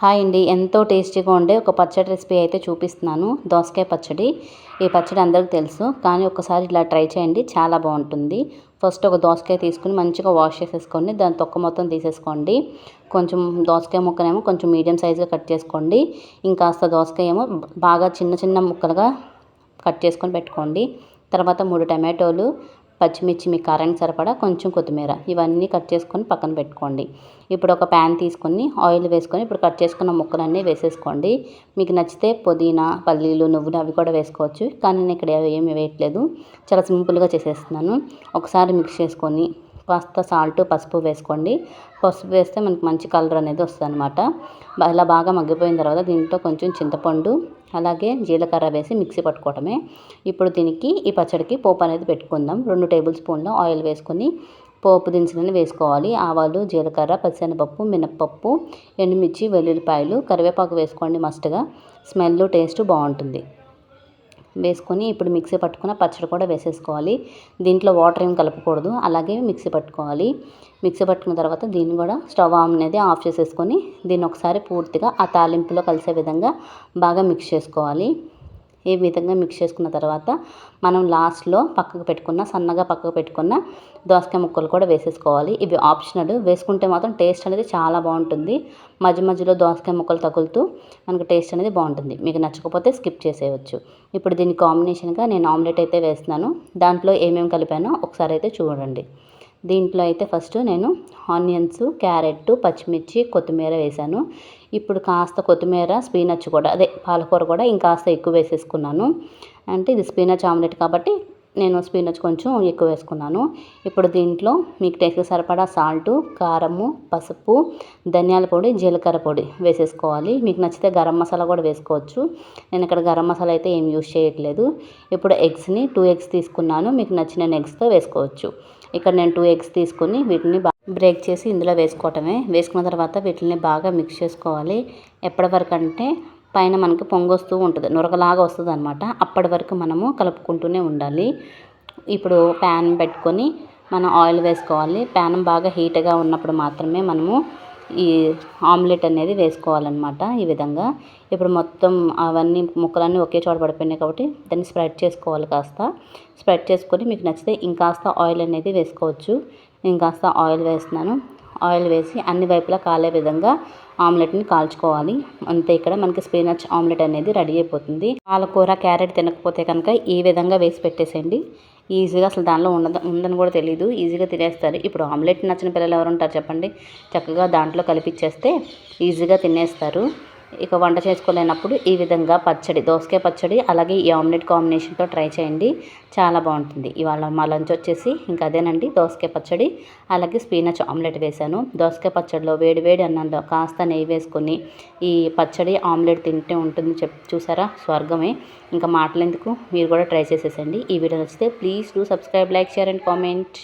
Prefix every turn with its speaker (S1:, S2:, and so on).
S1: Hi అండి. ఎంతో టేస్టీగా ఉండే ఒక పచ్చడి రెసిపీ అయితే చూపిస్తున్నాను. దోసకాయ పచ్చడి. ఈ పచ్చడి అందరికీ తెలుసు. కానీ ఒకసారి ఇలా ట్రై చేయండి. చాలా బాగుంటుంది. ఫస్ట్ ఒక దోసకాయ తీసుకుని మంచిగా వాష్ చేసేసుకోండి. దాని తొక్క మొత్తం తీసేసుకోండి. కొంచెం దోసకాయ ముక్కనేమో కొంచెం మీడియం సైజుగా కట్ చేసుకోండి. ఇంకాస్త దోసకాయ ఏమో బాగా చిన్న చిన్న ముక్కలుగా కట్ చేసుకొని పెట్టుకోండి. తర్వాత మూడు టమాటోలు పచ్చిమిర్చి మీ కారానికి సరిపడా కొంచెం కొత్తిమీర ఇవన్నీ కట్ చేసుకొని పక్కన పెట్టుకోండి. ఇప్పుడు ఒక ప్యాన్ తీసుకొని ఆయిల్ వేసుకొని ఇప్పుడు కట్ చేసుకున్న ముక్కలన్నీ వేసేసుకోండి. మీకు నచ్చితే పుదీనా పల్లీలు నువ్వులు అవి కూడా వేసుకోవచ్చు. కానీ నేను ఇక్కడ ఏమి వేయట్లేదు. చాలా సింపుల్గా చేసేస్తున్నాను. ఒకసారి మిక్స్ చేసుకొని కాస్త సాల్ట్ పసుపు వేసుకోండి. పసుపు వేస్తే మనకు మంచి కలర్ అనేది వస్తుంది అనమాట ఇలా బాగా మగ్గిపోయిన తర్వాత దీంట్లో కొంచెం చింతపండు అలాగే జీలకర్ర వేసి మిక్సీ పట్టుకోవటమే. ఇప్పుడు దీనికి ఈ పచ్చడికి పోపు అనేది పెట్టుకుందాం. రెండు టేబుల్ స్పూన్ల ఆయిల్ వేసుకొని పోపు దినుసులను వేసుకోవాలి. ఆవాలు జీలకర్ర పచ్చనిపప్పు మినప్పప్పు ఎండుమిర్చి వెల్లుల్లిపాయలు కరివేపాకు వేసుకోండి మస్ట్గా. స్మెల్ టేస్ట్ బాగుంటుంది. వేసుకొని ఇప్పుడు మిక్సీ పట్టుకున్న పచ్చడి కూడా వేసేసుకోవాలి. దీంట్లో వాటర్ ఏం కలపకూడదు. అలాగే మిక్సీ పట్టుకోవాలి. మిక్సీ పట్టుకున్న తర్వాత దీన్ని కూడా స్టవ్ అనేది ఆఫ్ చేసేసుకొని దీన్ని ఒకసారి పూర్తిగా ఆ తాలింపులో కలిసే విధంగా బాగా మిక్స్ చేసుకోవాలి. ఈ విధంగా మిక్స్ చేసుకున్న తర్వాత మనం లాస్ట్లో పక్కకు పెట్టుకున్న సన్నగా పక్కకు పెట్టుకున్న దోసకాయ ముక్కలు కూడా వేసేసుకోవాలి. ఇవి ఆప్షనల్ వేసుకుంటే మాత్రం టేస్ట్ అనేది చాలా బాగుంటుంది. మధ్య మధ్యలో దోసకాయ ముక్కలు తగులుతూ మనకు టేస్ట్ అనేది బాగుంటుంది. మీకు నచ్చకపోతే స్కిప్ చేసేయచ్చు. ఇప్పుడు దీని కాంబినేషన్గా నేను ఆమ్లెట్ అయితే వేస్తున్నాను. దాంట్లో ఏమేమి కలిపానో ఒకసారి అయితే చూడండి. దీంట్లో అయితే ఫస్ట్ నేను ఆనియన్స్ క్యారెట్ పచ్చిమిర్చి కొత్తిమీర వేసాను ఇప్పుడు కాస్త కొత్తిమీర స్పీనచ్ కూడా అదే పాలకూర కూడా ఇంకాస్త ఎక్కువ వేసేసుకున్నాను. అంటే ఇది స్పీనచ్ ఆమ్లెట్ కాబట్టి నేను స్పీనచ్ కొంచెం ఎక్కువ వేసుకున్నాను. ఇప్పుడు దీంట్లో మీకు టేస్ట్ సరిపడా సాల్టు కారము పసుపు ధనియాల పొడి జీలకర్ర పొడి వేసేసుకోవాలి. మీకు నచ్చితే గరం మసాలా కూడా వేసుకోవచ్చు. నేను ఇక్కడ గరం మసాలా అయితే ఏం యూజ్ చేయట్లేదు. ఇప్పుడు ఎగ్స్ని టూ ఎగ్స్ తీసుకున్నాను. మీకు నచ్చిన ఎగ్స్తో వేసుకోవచ్చు. ఇక్కడ నేను టూ ఎగ్స్ తీసుకుని వీటిని బ్రేక్ చేసి ఇందులో వేసుకోవటమే. వేసుకున్న తర్వాత వీటిని బాగా మిక్స్ చేసుకోవాలి. ఎప్పటి వరకు అంటే పైన మనకి పొంగొస్తూ ఉంటుంది నురగలాగా వస్తుంది అనమాట అప్పటి వరకు మనము కలుపుకుంటూనే ఉండాలి. ఇప్పుడు ప్యాన్ పెట్టుకొని మనం ఆయిల్ వేసుకోవాలి. ప్యాన్ బాగా హీట్గా ఉన్నప్పుడు మాత్రమే మనము ఈ ఆమ్లెట్ అనేది వేసుకోవాలన్నమాట ఈ విధంగా. ఇప్పుడు మొత్తం అవన్నీ ముక్కలన్నీ ఒకే చోట పడిపోయినాయి కాబట్టి దాన్ని స్ప్రెడ్ చేసుకోవాలి కాస్త. స్ప్రెడ్ చేసుకొని మీకు నచ్చితే ఇంకాస్త ఆయిల్ అనేది వేసుకోవచ్చు. ఇంకాస్త ఆయిల్ వేస్తున్నాను. ఆయిల్ వేసి అన్ని వైపులా కాలే విధంగా ఆమ్లెట్ని కాల్చుకోవాలి. అంతే ఇక్కడ మనకి స్పినచ్ ఆమ్లెట్ అనేది రెడీ అయిపోతుంది. పాలకూర క్యారెట్ తినకపోతే కనుక ఈ విధంగా వేసి పెట్టేసేయండి. ఈజీగా అసలు దానిలో ఉండదు ఉందని కూడా తెలియదు ఈజీగా తినేస్తారు. ఇప్పుడు ఆమ్లెట్ నచ్చిన పిల్లలు ఎవరు ఉంటారు చెప్పండి? చక్కగా దాంట్లో కలిపిచ్చేస్తే ఈజీగా తినేస్తారు. ఇక వంట చేసుకోలేనప్పుడు ఈ విధంగా పచ్చడి దోసకాయ పచ్చడి అలాగే ఈ ఆమ్లెట్ కాంబినేషన్తో ట్రై చేయండి. చాలా బాగుంటుంది. ఇవాళ మా లంచ్ వచ్చేసి ఇంకా అదేనండి దోసకాయ పచ్చడి అలాగే స్పీనచ్ ఆమ్లెట్ వేశాను. దోసకాయ పచ్చడిలో వేడి వేడి అన్నంలో కాస్త నెయ్యి వేసుకొని ఈ పచ్చడి ఆమ్లెట్ తింటే ఉంటుంది చెప్ చూసారా? స్వర్గమే. ఇంకా మాటలేందుకు మీరు కూడా ట్రై చేసేసండి. ఈ వీడియో నచ్చితే please do subscribe like share and comment.